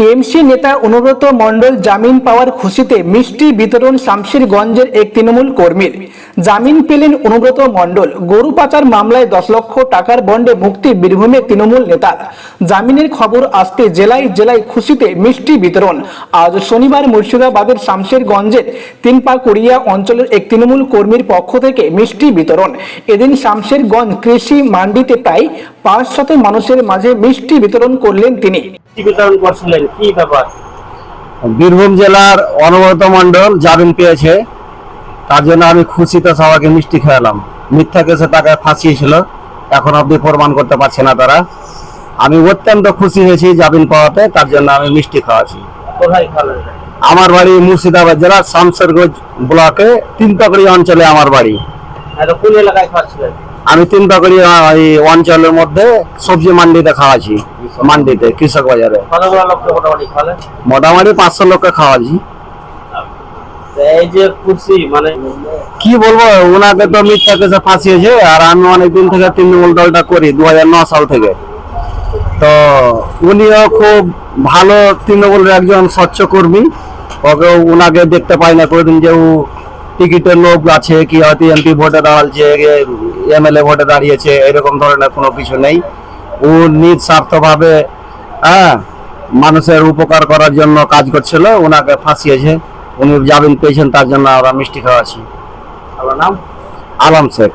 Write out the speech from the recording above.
TMC নেতা অনুব্রত মণ্ডল জামিন পাওয়ার খুশিতে মিষ্টি বিতরণ শামশেরগঞ্জের এক তৃণমূল কর্মীর। জামিন পেলেন অনুব্রত মণ্ডল। গরু পাচার মামলায় দশ লক্ষ টাকার বন্ডে মুক্তি বীরভূমের তৃণমূল নেতার জামিনের খবর আসতে জেলায় জেলায় খুশিতে মিষ্টি বিতরণ। আজ শনিবার মুর্শিদাবাদের শামশেরগঞ্জের তিনপাকুড়িয়া অঞ্চলের এক তৃণমূল কর্মীর পক্ষ থেকে মিষ্টি বিতরণ। এদিন শামশেরগঞ্জ কৃষি মান্ডিতে প্রায় পাঁচ শত মানুষের মাঝে মিষ্টি বিতরণ করলেন তিনি। বিতরণ করছিলেন। কি ব্যাপার? বীরভূম জেলার অনুব্রত মন্ডল জামিন পেয়েছে। তার জন্য আমি খুশিতে সবাইকে মিষ্টি খাওয়ালাম। মিথ্যা কেসে তাকে ফাঁসিয়েছিল। এখন অব্দি প্রমাণ করতে পারছে না তারা। আমি অত্যন্ত খুশি হয়েছি জামিন পাওয়াতে। তার জন্য আমি মিষ্টি খাওয়াছি আমার বাড়ি মুর্শিদাবাদ জেলার শামসেরগঞ্জ ব্লকে তিনপাকড়ি অঞ্চলে আমার বাড়ি। এটা কোন এলাকায় খাচ্ছিলেন আমি তিনপাকড়ি আহ, এই অঞ্চলের মধ্যে সবজি মান্ডিতে খাওয়াছি মান্ডিতে কৃষক বাজারে। মোটামুটি পাঁচশো লোককে খাওয়াছি এই যে মানে কি বলব ওনাকে তো মিথ্যা কেসে ফাঁসিয়েছে আর আমি অনেকদিন থেকে তৃণমূল দলটা করি দু সাল থেকে। তো উনিও খুব ভালো তৃণমূলের একজন স্বচ্ছ কর্মী ওকে ওনাকে দেখতে পাই না কোনোদিন যে ও টিকিটের লোক আছে কি হয়তো এমপি ভোটে দাঁড়াচ্ছে এমএলএ ভোটে দাঁড়িয়েছে এরকম ধরনের কোনো কিছু নেই। ও নিজ স্বার্থভাবে হ্যাঁ মানুষের উপকার করার জন্য কাজ করছিল ওনাকে ফাঁসিয়েছে। উনি জামিন পেয়েছেন তার জন্য আমরা মিষ্টি খাওয়াছি আমার নাম? আলম শেখ।